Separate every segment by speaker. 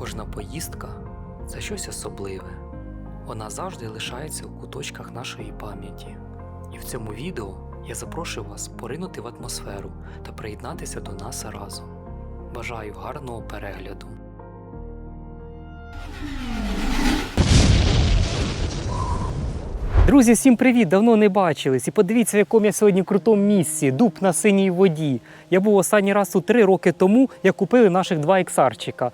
Speaker 1: Кожна поїздка це щось особливе. Вона завжди лишається у куточках нашої пам'яті. І в цьому відео я запрошую вас поринути в атмосферу та приєднатися до нас разом. Бажаю гарного перегляду.
Speaker 2: Друзі, всім привіт! Давно не бачились. І подивіться, в якому я сьогодні крутому місці. Дуб на синій воді. Я був останній раз тут три роки тому, як купили наших два ексарчика.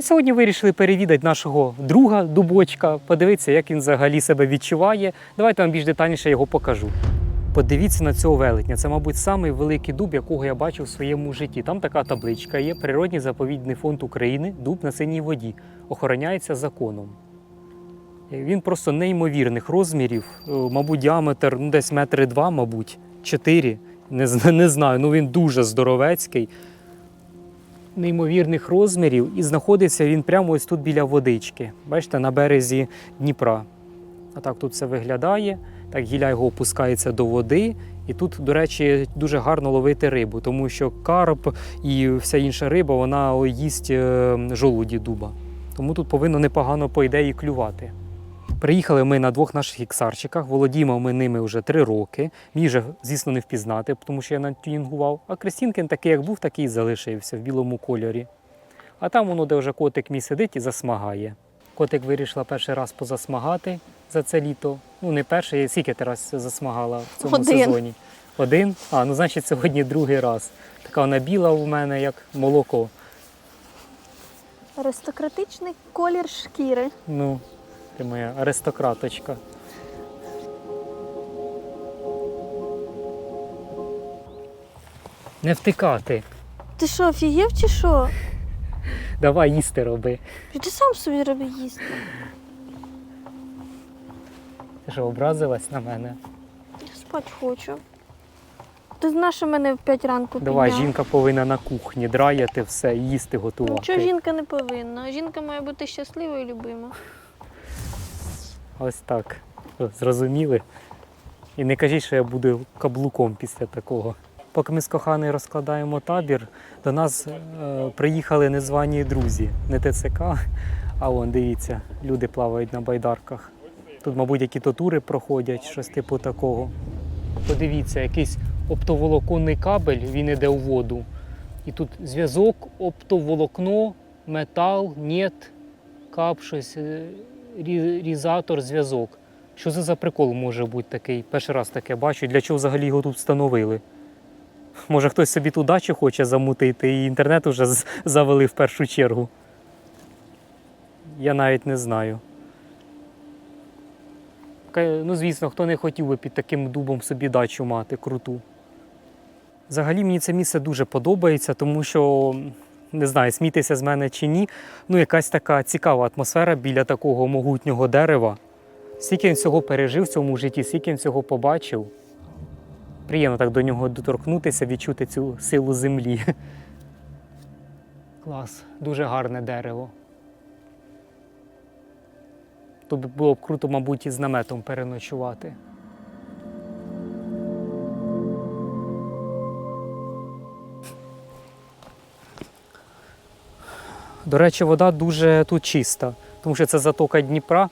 Speaker 2: І сьогодні вирішили перевідати нашого друга дубочка, подивитися, як він взагалі себе відчуває. Давайте вам більш детальніше його покажу. Подивіться на цього велетня. Це, мабуть, самий великий дуб, якого я бачив в своєму житті. Там така табличка є: Природній заповідний фонд України, дуб на синій воді. Охороняється законом. Він просто неймовірних розмірів, Е, мабуть, діаметр ну, десь метри два, мабуть, чотири. Не, не знаю. Ну він дуже здоровецький. Неймовірних розмірів, і знаходиться він прямо ось тут біля водички. Бачите, на березі Дніпра. А так тут все виглядає. Так гілля його опускається до води. І тут, до речі, дуже гарно ловити рибу, тому що карп і вся інша риба вона їсть е, жолуді дуба. Тому тут повинно непогано по ідеї клювати. Приїхали ми на двох наших іксарчиках, володіємо ми ними вже три роки. Мій же, звісно, не впізнати, тому що я натюнінгував. А Крестінкин такий, як був, такий і залишився в білому кольорі. А там воно, де вже котик мій сидить і засмагає. Котик вирішила перший раз позасмагати за це літо. Ну, не перший, скільки ти раз засмагала в цьому
Speaker 3: Один.
Speaker 2: сезоні? Один? А, ну значить, сьогодні другий раз. Така вона біла у мене, як молоко.
Speaker 3: Аристократичний колір шкіри.
Speaker 2: Ну, ти моя аристократочка. Не втикати.
Speaker 3: Ти що, офігів чи що?
Speaker 2: Давай їсти роби.
Speaker 3: Ти сам собі роби їсти.
Speaker 2: Ти що, образилась на мене?
Speaker 3: Я спать хочу. Ти знаєш, що мене в 5 ранку
Speaker 2: Давай,
Speaker 3: підняв?
Speaker 2: жінка повинна на кухні драяти все, і їсти готувати.
Speaker 3: Нічого жінка не повинна. Жінка має бути щаслива і любима.
Speaker 2: Ось так. Зрозуміли? І не кажіть, що я буду каблуком після такого. Поки ми з коханою розкладаємо табір, до нас е, приїхали незвані друзі, не ТЦК, а вон, дивіться, люди плавають на байдарках. Тут, мабуть, які то тури проходять, щось типу такого. Подивіться, якийсь оптоволоконний кабель, він іде у воду. І тут зв'язок, оптоволокно, метал, нет, кап, щось, е, різатор, зв'язок. Що це за прикол може бути такий? Перший раз таке бачу. Для чого взагалі його тут встановили? Може хтось собі ту дачу хоче замутити і інтернет вже завели в першу чергу. Я навіть не знаю. Ну, звісно, хто не хотів би під таким дубом собі дачу мати круту. Взагалі мені це місце дуже подобається, тому що не знаю, смійтеся з мене чи ні. Ну, якась така цікава атмосфера біля такого могутнього дерева. Скільки він всього пережив в цьому житті, скільки він всього побачив. Приємно так до нього доторкнутися, відчути цю силу землі. Клас, дуже гарне дерево. Тут було б круто, мабуть, із наметом переночувати. До речі, вода дуже тут чиста, тому що це затока Дніпра.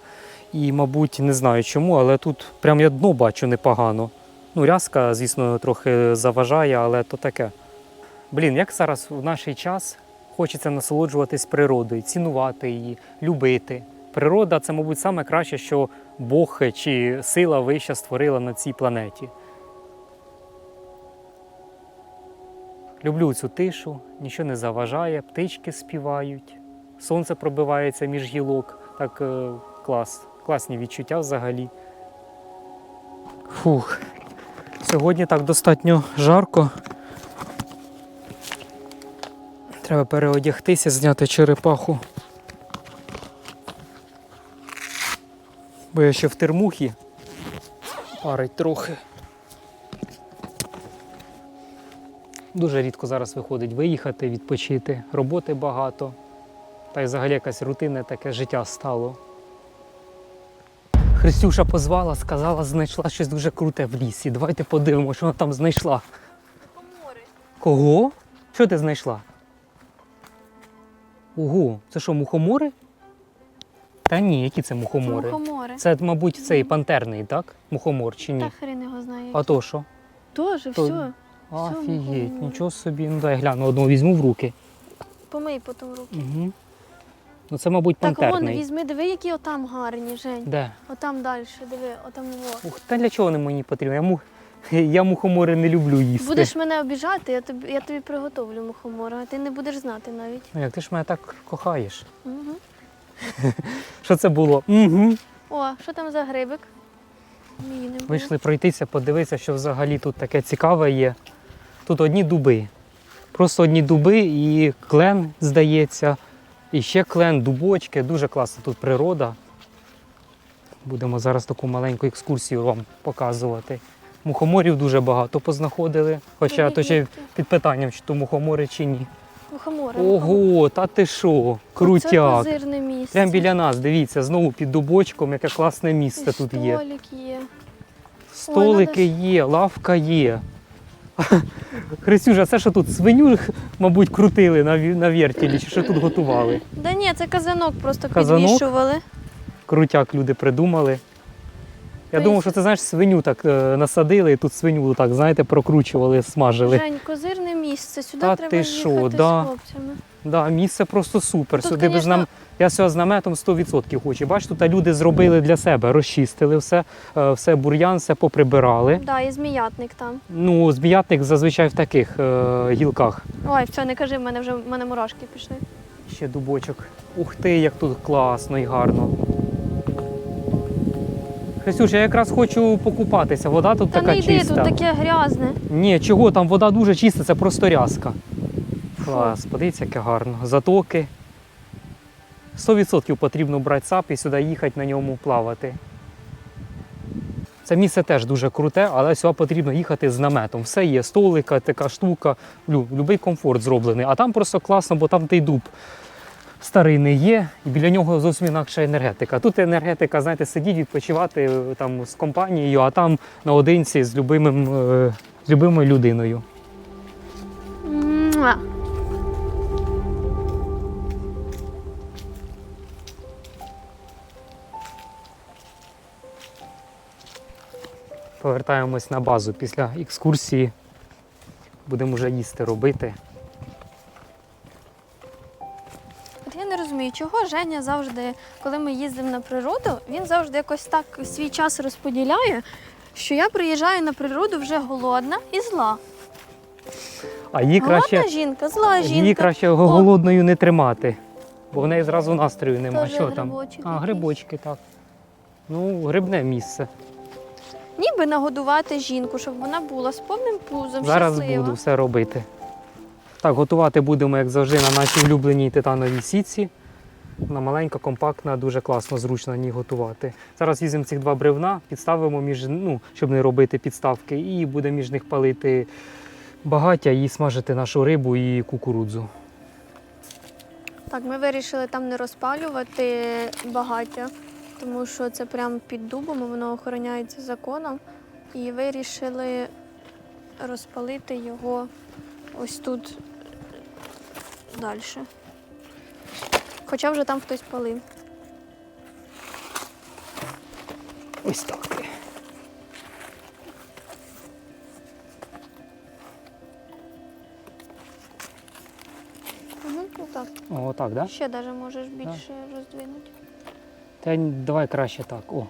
Speaker 2: І, мабуть, не знаю чому, але тут прям я дно бачу непогано. Ну, рязка, звісно, трохи заважає, але то таке. Блін, як зараз в наш час хочеться насолоджуватись природою, цінувати її, любити. Природа це, мабуть, саме краще, що Бог чи сила вища створила на цій планеті. Люблю цю тишу, нічого не заважає, птички співають, сонце пробивається між гілок. Так е, клас, класні відчуття взагалі. Фух. Сьогодні так достатньо жарко. Треба переодягтися, зняти черепаху. Бо я ще в термухі парить трохи. Дуже рідко зараз виходить виїхати, відпочити, роботи багато. Та й взагалі якась рутинне таке життя стало. Христюша позвала, сказала, знайшла щось дуже круте в лісі. Давайте подивимося, що вона там знайшла.
Speaker 3: Комори.
Speaker 2: Кого? Що ти знайшла? Ого, це що, мухомори? Та ні, які це
Speaker 3: Це
Speaker 2: мухомори?
Speaker 3: мухомори.
Speaker 2: Це, мабуть, цей пантерний, так? Мухомор чи ні?
Speaker 3: Та хрен його знає.
Speaker 2: А то що?
Speaker 3: Тоже,
Speaker 2: то-
Speaker 3: все.
Speaker 2: Офігеть, нічого собі. Ну дай гляну, одного візьму в руки.
Speaker 3: Помий потім руки.
Speaker 2: Угу. Ну це, мабуть,
Speaker 3: Так, вон,
Speaker 2: пантерний.
Speaker 3: візьми, диви, які отам гарні, Жень.
Speaker 2: Де?
Speaker 3: Отам далі, диви, отам во.
Speaker 2: Ух, та для чого вони мені потрібні? Я, му... я мухомори не люблю їсти.
Speaker 3: Будеш мене обіжати, я тобі, я тобі приготовлю мухомора, а ти не будеш знати навіть.
Speaker 2: Ну як ти ж мене так кохаєш?
Speaker 3: Угу.
Speaker 2: Що це було? Угу.
Speaker 3: О, що там за грибик? Мій не було.
Speaker 2: Вийшли пройтися, подивитися, що взагалі тут таке цікаве є. Тут одні дуби. Просто одні дуби і клен, здається. І ще клен, дубочки. Дуже класна тут природа. Будемо зараз таку маленьку екскурсію вам показувати. Мухоморів дуже багато познаходили. Хоча то ще під питанням, чи то мухомори чи ні.
Speaker 3: Мухомори.
Speaker 2: Ого, та ти що?
Speaker 3: Це
Speaker 2: Крутяк.
Speaker 3: козирне місце.
Speaker 2: Прямо біля нас, дивіться, знову під дубочком, яке класне
Speaker 3: І
Speaker 2: місце тут є.
Speaker 3: Столик є.
Speaker 2: Столики є, лавка є. Христюша, це що тут свиню, мабуть, крутили на, на вертілі, чи що тут готували?
Speaker 3: Да ні, це казанок просто
Speaker 2: Казанок?
Speaker 3: підвішували.
Speaker 2: Крутяк люди придумали. Я думав, що це знаєш, свиню так е, насадили і тут свиню так, знаєте, прокручували, смажили.
Speaker 3: Жень, козирне місце. Сюди
Speaker 2: Та
Speaker 3: треба
Speaker 2: ти
Speaker 3: їхати
Speaker 2: що,
Speaker 3: з
Speaker 2: да.
Speaker 3: хлопцями.
Speaker 2: Да, місце просто супер.
Speaker 3: Тут,
Speaker 2: Сюди без
Speaker 3: конечно-
Speaker 2: нам. Я цього з наметом 100% хочу. Бачиш, тут люди зробили для себе, розчистили все, е, все бур'ян, все поприбирали.
Speaker 3: Да, і зміятник там.
Speaker 2: Ну, збіятник зазвичай в таких е, гілках.
Speaker 3: Ой, все, не кажи, в мене вже в мене мурашки пішли.
Speaker 2: Ще дубочок. Ух ти, як тут класно і гарно. Христюш, я якраз хочу покупатися. Вода тут
Speaker 3: Та
Speaker 2: така
Speaker 3: не йди,
Speaker 2: чиста.
Speaker 3: тут таке грязне.
Speaker 2: Ні, чого, там вода дуже чиста, це просто рязка. Клас, подивіться, яке гарно. Затоки. 100% потрібно брати сап і сюди їхати на ньому плавати. Це місце теж дуже круте, але сюди потрібно їхати з наметом. Все є, столика, така штука, любий комфорт зроблений. А там просто класно, бо там той дуб старий не є, і біля нього зовсім інакша енергетика. Тут енергетика, знаєте, сидіть, відпочивати е, там з компанією, а там наодинці з любимим, е, з любимою людиною.
Speaker 3: Муа.
Speaker 2: Повертаємось на базу після екскурсії. Будемо вже їсти робити.
Speaker 3: Розумію, чого Женя завжди, коли ми їздимо на природу, він завжди якось так свій час розподіляє, що я приїжджаю на природу вже голодна і зла.
Speaker 2: А її краще,
Speaker 3: Голодна жінка, зла жінка.
Speaker 2: її краще голодною не тримати, бо в неї зразу настрою нема.
Speaker 3: Тоже
Speaker 2: Що там?
Speaker 3: грибочок
Speaker 2: А,
Speaker 3: якийсь.
Speaker 2: грибочки, так. Ну, грибне місце.
Speaker 3: Ніби нагодувати жінку, щоб вона була з повним пузом,
Speaker 2: Зараз
Speaker 3: щаслива.
Speaker 2: буду все робити. Так, готувати будемо, як завжди, на нашій улюбленій титановій сітці. Вона маленька, компактна, дуже класно, зручно на ній готувати. Зараз візьмемо цих два бревна, підставимо між, ну, щоб не робити підставки, і будемо між них палити багаття і смажити нашу рибу і кукурудзу.
Speaker 3: Так, ми вирішили там не розпалювати багаття, тому що це прямо під дубом, воно охороняється законом. І вирішили розпалити його ось тут далі. Хоча вже там хтось палив.
Speaker 2: Ось так.
Speaker 3: Угу, отак.
Speaker 2: О, так, да?
Speaker 3: Ще навіть можеш більше роздвинути.
Speaker 2: Та давай краще так. О.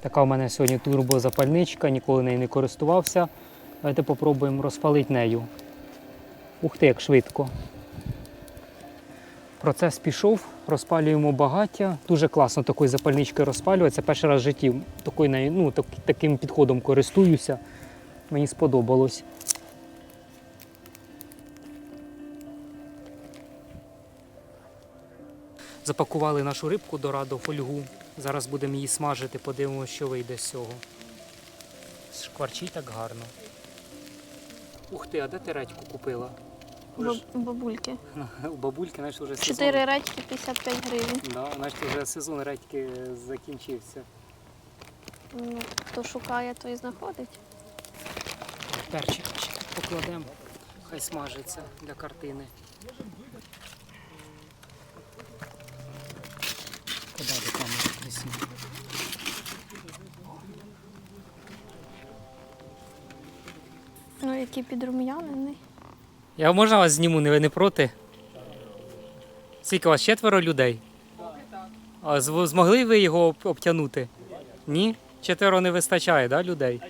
Speaker 2: Така у мене сьогодні турбозапальничка, ніколи нею не користувався. Давайте попробуємо розпалити нею. Ух ти, як швидко. Процес пішов, розпалюємо багаття. Дуже класно такою запальничкою розпалювати. Це перший раз в житті такою, ну, так- таким підходом користуюся. Мені сподобалось. Запакували нашу рибку до радо фольгу. Зараз будемо її смажити, подивимося, що вийде з цього. Шкварчить так гарно. Ух ти, а де ти редьку купила? Ж
Speaker 3: Баб- Бабульки.
Speaker 2: У бабульки, знаєш, вже сезон.
Speaker 3: Чотири редьки 55 гривень.
Speaker 2: Да, значить, вже сезон редьки закінчився.
Speaker 3: Ну, хто шукає, той і знаходить.
Speaker 2: перчик ще покладемо. Хай смажиться для картини. Куди
Speaker 3: Який підрум'янений.
Speaker 2: Я можна вас зніму, не ви не проти? Скільки у вас четверо людей? А змогли ви його об- обтягнути? Ні? Четверо не вистачає, да, людей?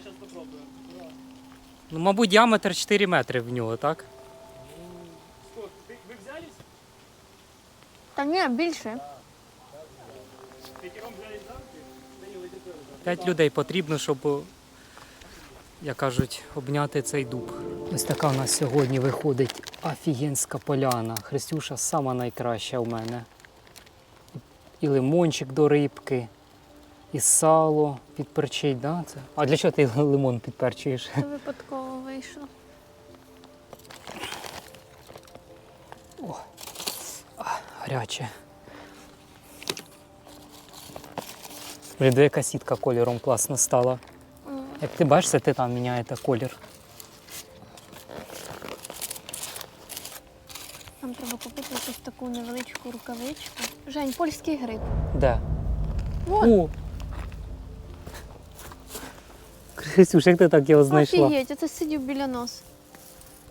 Speaker 2: Ну, мабуть, діаметр 4 метри в нього, так?
Speaker 3: Та ні, більше.
Speaker 2: П'ять людей потрібно, щоб, як кажуть, обняти цей дуб. Ось така у нас сьогодні виходить офігенська поляна. Христюша сама найкраща у мене. І лимончик до рибки, і сало підперчить, да? Це? А для чого ти лимон підперчуєш?
Speaker 3: Це випадково вийшло.
Speaker 2: Гаряче. Блін, яка сітка кольором класно стала. Як ти бачиш, це ти там міняєте колір.
Speaker 3: Нам треба купити якусь таку невеличку рукавичку. Жень, польський гриб.
Speaker 2: Де?
Speaker 3: От.
Speaker 2: О! Крисюш, як ти так його знайшла?
Speaker 3: Офігеть, оце сидів біля нас.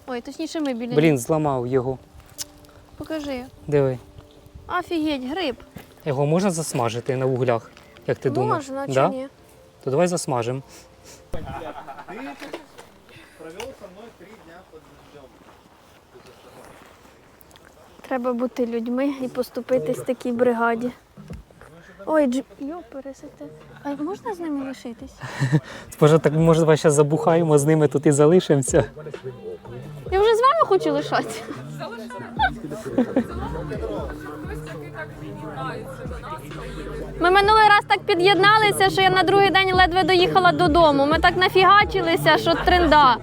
Speaker 3: Ой, точніше ми біля
Speaker 2: Блін, зламав його.
Speaker 3: Покажи.
Speaker 2: Диви.
Speaker 3: Офігеть, гриб.
Speaker 2: Його можна засмажити на вуглях, як ти думаєш?
Speaker 3: Можна, чи
Speaker 2: да?
Speaker 3: ні?
Speaker 2: То давай засмажемо.
Speaker 3: Треба бути людьми і поступитись такій бригаді. Ой, дж... Йо, пересете. А можна з ними лишитись?
Speaker 2: Може, так може зараз забухаємо з ними тут і залишимося.
Speaker 3: Я вже з вами хочу лишатися. Ми минулий раз так під'єдналися, що я на другий день ледве доїхала додому. Ми так нафігачилися, що тренда.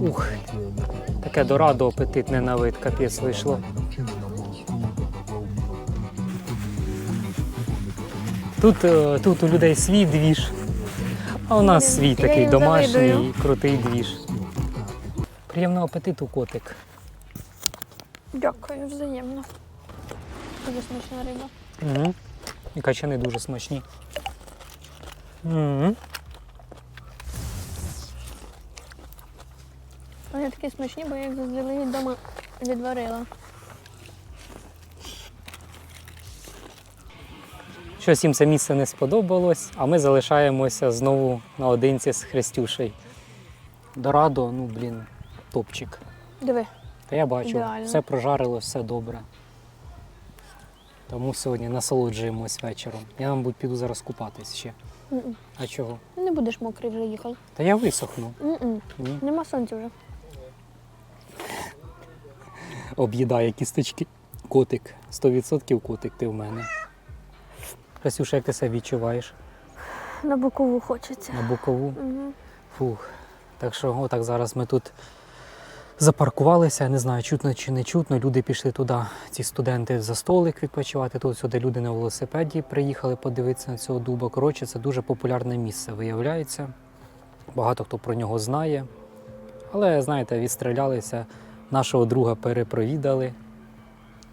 Speaker 2: Ух, таке дорадо апетитне на вид, капець вийшло. Тут, е, тут у людей свій двіж, а у нас свій такий домашній, крутий двіж. Приємного апетиту, котик.
Speaker 3: Дякую, взаємно. Дуже смачна риба.
Speaker 2: Угу. І качани дуже смачні. Угу.
Speaker 3: Вони такі смачні, бо я їх заздалегідь вдома відварила.
Speaker 2: Щось їм це місце не сподобалось, а ми залишаємося знову наодинці з Христюшею. Дорадо, ну блін, топчик.
Speaker 3: Диви.
Speaker 2: Та я бачу,
Speaker 3: Ідеально.
Speaker 2: все прожарилось, все добре. Тому сьогодні насолоджуємось вечором. Я, мабуть, піду зараз купатись ще.
Speaker 3: М-м.
Speaker 2: А чого?
Speaker 3: Не будеш мокрий вже їхав.
Speaker 2: Та я висохну.
Speaker 3: М-м.
Speaker 2: Ні?
Speaker 3: Нема сонця вже.
Speaker 2: Об'їдає кісточки. Котик. 100% котик ти в мене. Христюша, як ти себе відчуваєш?
Speaker 3: На бокову хочеться.
Speaker 2: На бокову?
Speaker 3: Угу.
Speaker 2: Фух. Так що отак зараз ми тут запаркувалися. Не знаю, чутно чи не чутно. Люди пішли туди, ці студенти за столик відпочивати. Тут сюди люди на велосипеді приїхали подивитися на цього дуба. Коротше, це дуже популярне місце, виявляється. Багато хто про нього знає. Але, знаєте, відстрілялися, нашого друга перепровідали.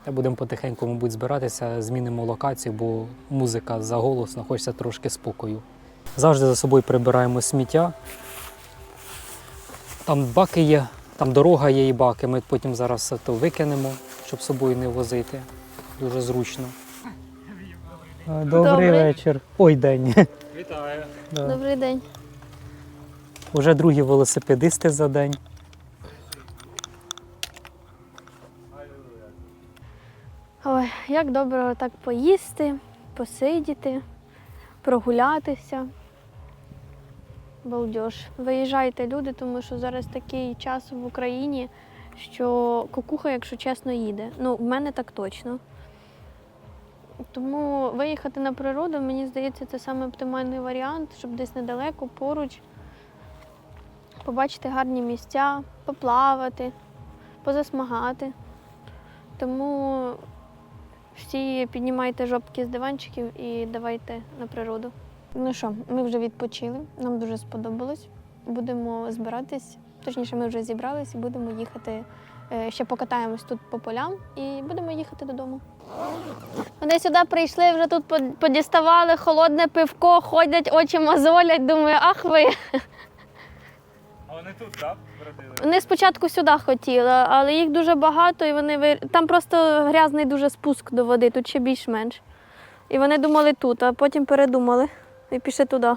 Speaker 2: Та будемо потихеньку, мабуть, збиратися, змінимо локацію, бо музика заголосно, хочеться трошки спокою. Завжди за собою прибираємо сміття. Там баки є, там дорога є і баки. Ми потім зараз все то викинемо, щоб з собою не возити. Дуже зручно. Добрий,
Speaker 3: Добрий.
Speaker 2: вечір. Ой, день.
Speaker 4: Вітаю.
Speaker 3: Добрий день.
Speaker 2: Уже другі велосипедисти за день.
Speaker 3: Ой, як добре так поїсти, посидіти, прогулятися. Балдеж. Виїжджайте люди, тому що зараз такий час в Україні, що кукуха, якщо чесно, їде. Ну, в мене так точно. Тому виїхати на природу, мені здається, це саме оптимальний варіант, щоб десь недалеко, поруч, побачити гарні місця, поплавати, позасмагати. Тому всі піднімайте жопки з диванчиків і давайте на природу. Ну що, ми вже відпочили, нам дуже сподобалось. Будемо збиратись, точніше, ми вже зібрались і будемо їхати. Е, Ще покатаємось тут по полям і будемо їхати додому. Вони сюди прийшли, вже тут под- подіставали холодне пивко, ходять, очі мозолять. Думаю, ах ви.
Speaker 5: Вони тут, так?
Speaker 3: Вони спочатку сюди хотіли, але їх дуже багато, і вони вир- там просто грязний дуже спуск до води, тут ще більш-менш. І вони думали тут, а потім передумали і пішли туди.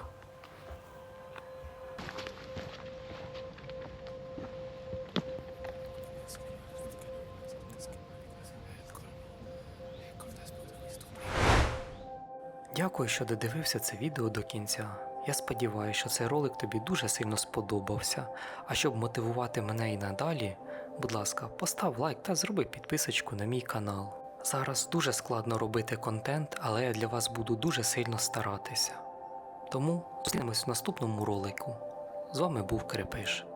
Speaker 2: Дякую, що додивився це відео до кінця. Я сподіваюся, що цей ролик тобі дуже сильно сподобався. А щоб мотивувати мене і надалі, будь ласка, постав лайк та зроби підписочку на мій канал. Зараз дуже складно робити контент, але я для вас буду дуже сильно старатися. Тому зустрінемось в наступному ролику. З вами був Крепиш.